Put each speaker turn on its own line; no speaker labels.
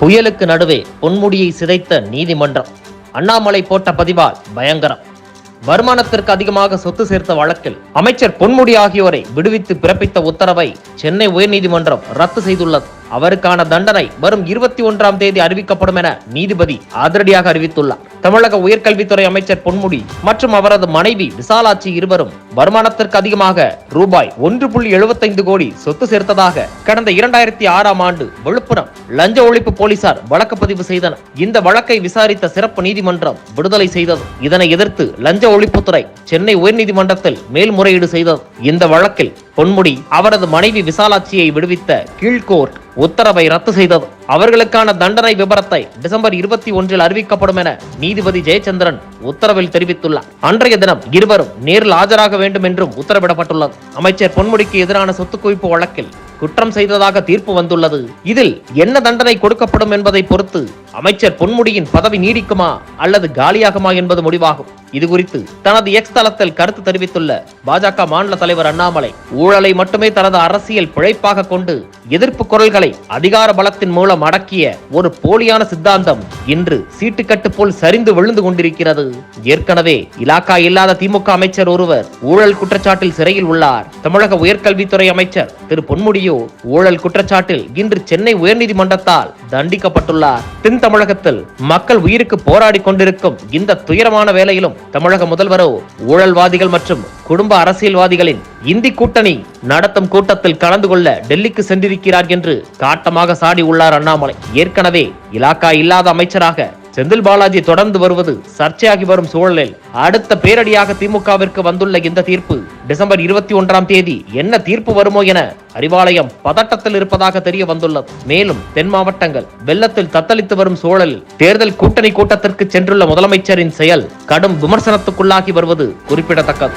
புயலுக்கு நடுவே பொன்முடியை சிதைத்த நீதிமன்றம். அண்ணாமலை போட்ட பதிவால் பயங்கரம். வருமானத்திற்கு அதிகமாக சொத்து சேர்த்த வழக்கில் அமைச்சர் பொன்முடி ஆகியோரை விடுவித்து பிறப்பித்த உத்தரவை சென்னை உயர்நீதிமன்றம் ரத்து செய்துள்ளது. அவருக்கான தண்டனை வரும் இருபத்தி ஒன்றாம் தேதி அறிவிக்கப்படும் என நீதிபதி அதிரடியாக அறிவித்துள்ளார். தமிழக உயர்கல்வித்துறை அமைச்சர் பொன்முடி மற்றும் அவரது மனைவி விசாலாட்சி இருவரும் வருமானத்திற்கு அதிகமாக ரூபாய் ஒன்று புள்ளி எழுபத்தைந்து கோடி சொத்து சேர்த்ததாக கடந்த இரண்டாயிரத்தி ஆறாம் ஆண்டு விழுப்புரம் லஞ்ச ஒழிப்பு போலீசார் வழக்கு பதிவு செய்தனர். இந்த வழக்கை விசாரித்த சிறப்பு நீதிமன்றம் விடுதலை செய்தது. இதனை எதிர்த்து லஞ்ச ஒழிப்புத்துறை சென்னை உயர்நீதிமன்றத்தில் மேல்முறையீடு செய்தது. இந்த வழக்கில் பொன்முடி அவரது மனைவி விசாலாட்சியை விடுவித்த கீழ்கோர்ட் உத்தரவை ரத்து செய்தது. அவர்களுக்கான தண்டனை விபரத்தை டிசம்பர் இருபத்தி ஒன்றில் அறிவிக்கப்படும் என நீதிபதி ஜெயச்சந்திரன் உத்தரவில் தெரிவித்துள்ளார். அன்றைய தினம் இருவரும் நேரில் ஆஜராக வேண்டும் என்றும் உத்தரவிடப்பட்டுள்ளது. அமைச்சர் பொன்முடிக்கு எதிரான சொத்து குவிப்பு வழக்கில் குற்றம் செய்ததாக தீர்ப்பு வந்துள்ளது. இதில் என்ன தண்டனை கொடுக்கப்படும் என்பதை பொறுத்து அமைச்சர் பொன்முடியின் பதவி நீடிக்குமா அல்லது காலியாகுமா என்பது முடிவாகும். இது குறித்து தனது எக்ஸ் தளத்தில் கருத்து தெரிவித்துள்ள பாஜக மாநில தலைவர் அண்ணாமலை ஊழலை மட்டுமே தனது அரசியல் பிழைப்பாக கொண்டு எதிர்ப்பு குரல்களை அதிகார பலத்தின் மூலம் அடக்கிய ஒரு போலியான சித்தாந்தம் இன்று சீட்டுக்கட்டு போல் சரிந்து விழுந்து கொண்டிருக்கிறது. ஏற்கனவே இலாக்கா இல்லாத திமுக அமைச்சர் ஒருவர் ஊழல் குற்றச்சாட்டில் சிறையில் உள்ளார். தமிழக உயர்கல்வித்துறை அமைச்சர் திரு பொன்முடியோ ஊழல் குற்றச்சாட்டில் இன்று சென்னை உயர்நீதிமன்றத்தால் தண்டிக்கப்பட்டுள்ளார். தென் தமிழகத்தில் மக்கள் உயிருக்கு போராடி கொண்டிருக்கும் இந்த துயரமான வேளையிலும் தமிழக முதல்வரோ ஊழல்வாதிகள் மற்றும் குடும்ப அரசியல்வாதிகளின் இந்தி கூட்டணி நடத்தும் கூட்டத்தில் கலந்து கொள்ள டெல்லிக்கு சென்றிருக்கிறார் என்று காட்டமாக சாடி உள்ளார் அண்ணாமலை. ஏற்கனவே இலாக்கா இல்லாத அமைச்சராக செந்தில் பாலாஜி தொடர்ந்து வருவது சர்ச்சையாகி வரும் சூழலில் அடுத்த பேரடியாக திமுகவிற்கு வந்துள்ள இந்த தீர்ப்பு டிசம்பர் இருபத்தி ஒன்றாம் தேதி என்ன தீர்ப்பு வருமோ என அறிவாலயம் பதட்டத்தில் இருப்பதாக தெரிய வந்துள்ளது. மேலும் தென் மாவட்டங்கள் வெள்ளத்தில் தத்தளித்து வரும் சூழலில் தேர்தல் கூட்டணி கூட்டத்திற்கு சென்றுள்ள முதலமைச்சரின் செயல் கடும் விமர்சனத்துக்குள்ளாகி வருவது குறிப்பிடத்தக்கது.